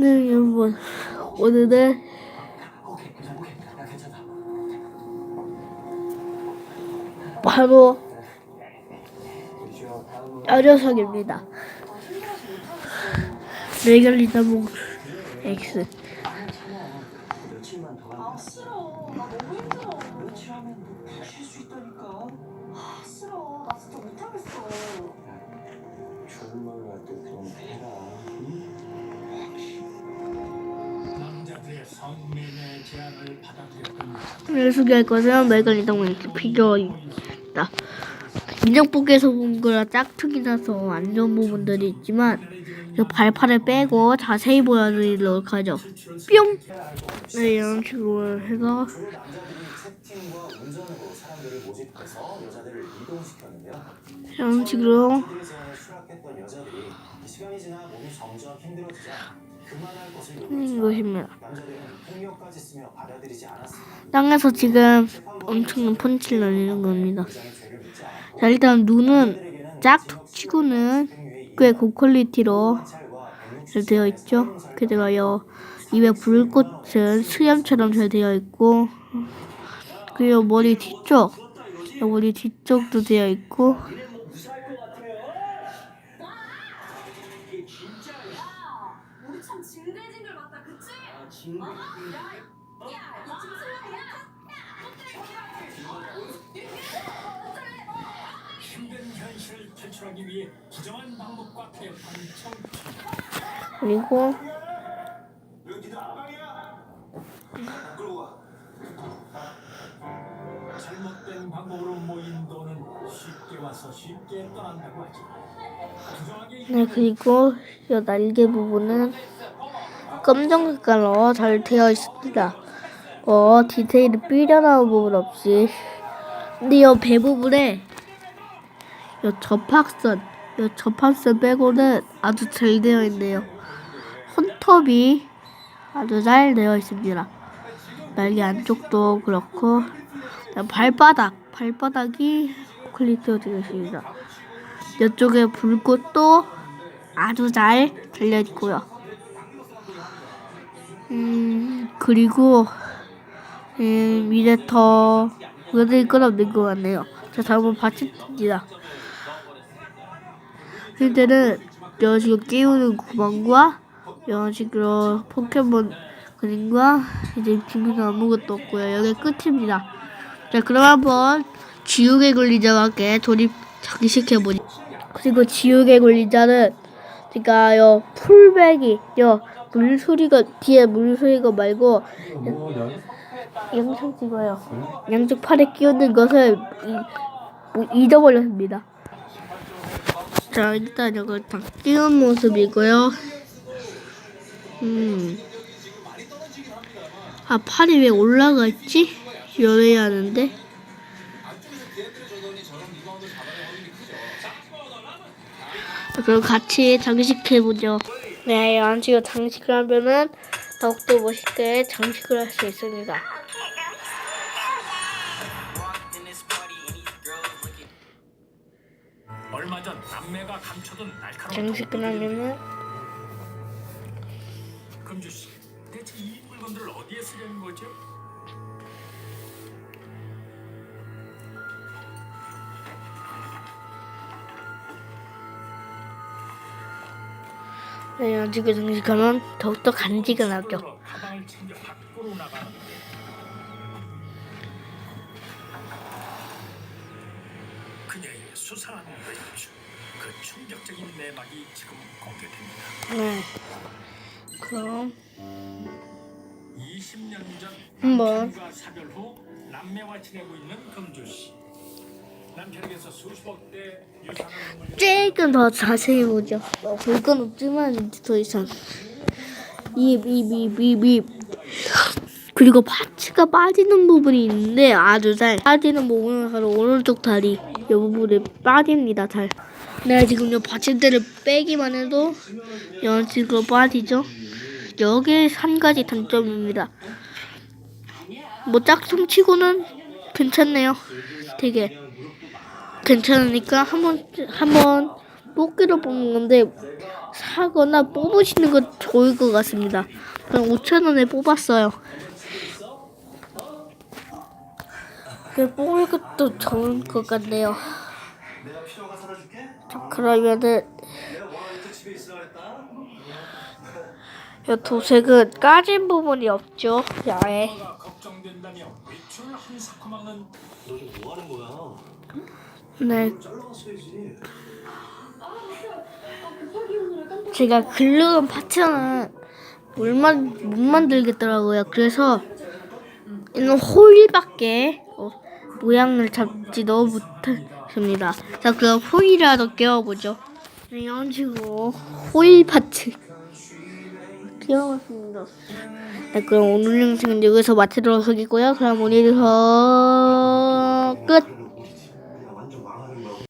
네, 여러분. 오늘은 바로 녀석입니다. 레갈리다몽 X. 오늘 소개할 것은 레갈리다몽 X 피규어입니다. 인형복에서 본 거라 짝퉁이 나서 안 좋은 부분들이 있지만 그 발판을 빼고 자세히 보여드리도록 하죠. 뿅! 네, 이런 식으로 해서 이런 식으로 그만할 것을 음, 땅에서 지금 엄청난 펀치를 날리는 겁니다. 자, 일단 눈은 짝퉁치고는 집행유예 꽤 고퀄리티로 잘 되어 있죠. 게다가요. 입에 불꽃은 수염처럼 잘 되어 있고 그리고 머리 뒤쪽 머리 뒤쪽도 되어 있고 우리 참 징글징글 맞다 그치? 징글. 야야이 짐승이야? 힘든 현실을 탈출하기 위해 부정한 방법과 타협한 청춘 그리고 네 그리고 이 날개 부분은 검정 색깔로 잘 되어 있습니다. 어 디테일이 삐져나온 부분 없이 근데 이배 부분에 이 접합선 이 접합선 빼고는 아주 잘 되어 있네요. 손톱이 아주 잘 되어 있습니다. 날개 안쪽도 그렇고 발바닥 발바닥이 퀄리티가 되어 있습니다. 이쪽에 불꽃도 아주 잘 달려 있고요. 음 그리고 음 이제 더 의견이 끌어없는 것 같네요. 자 다음은 받침입니다. 현재는 이런 식으로 깨우는 구멍과 이런 식으로 포켓몬 그림과 이제 지금은 아무것도 없고요. 여기 끝입니다. 자 그럼 한번 지옥의 권리자와 함께 돌입 장식해보니 그리고 지옥의 권리자는 제가 요 풀백이 요 물소리가 뒤에 물소리가 말고 영상 찍어요. 양쪽 팔에 끼우는 것을 이, 뭐 잊어버렸습니다. 자 일단 이걸 다 끼운 모습이고요. 음. 아 팔이 왜 올라가 있지? 열어야 하는데. 자, 그럼 같이 장식해 보죠. 네, 이런 식으로 장식을 하면은 더욱더 멋있게 장식을 할 수 있습니다. 얼마 전 남매가 감춰둔 날카로운 장식을 하면은 금주 씨 대체 이 물건들을 어디에 쓰려는 거죠? 네, 식으로 장식하면 더욱더 연출 그. 네. 그럼 20년 전 한번. 사별 후 남매와 지내고 있는 금주 씨. 조금 더 자세히 보죠. 뭐 볼건 없지만 더 이상 입, 입, 입, 입, 입. 그리고 파츠가 빠지는 부분이 있는데 아주 잘 빠지는 부분은 바로 오른쪽 다리 이 부분이 빠집니다 잘. 내가 지금 요 받침대를 빼기만 해도 이런 식으로 빠지죠. 여기에 한 가지 단점입니다. 뭐 짝퉁 치고는 괜찮네요. 되게 괜찮으니까 한번 한번 뽑기로 뽑는 건데 사거나 뽑으시는 거 좋을 것 같습니다. 그럼 5천 원에 뽑았어요. 그 뽑을 것도 좋은 것 같네요. 그러면은. 이 도색은 까진 부분이 없죠. 야에 네. 제가 글루건 파츠는 물만 못 만들겠더라고요. 그래서 이는 호일밖에 어, 모양을 잡지도 못했습니다. 자 그럼 호일이라도 끼워보죠. 네, 이런 식으로 호일 파츠 끼워봤습니다. 네, 그럼 오늘 영상은 여기서 마치도록 하겠고요. 그럼 오늘도 끝.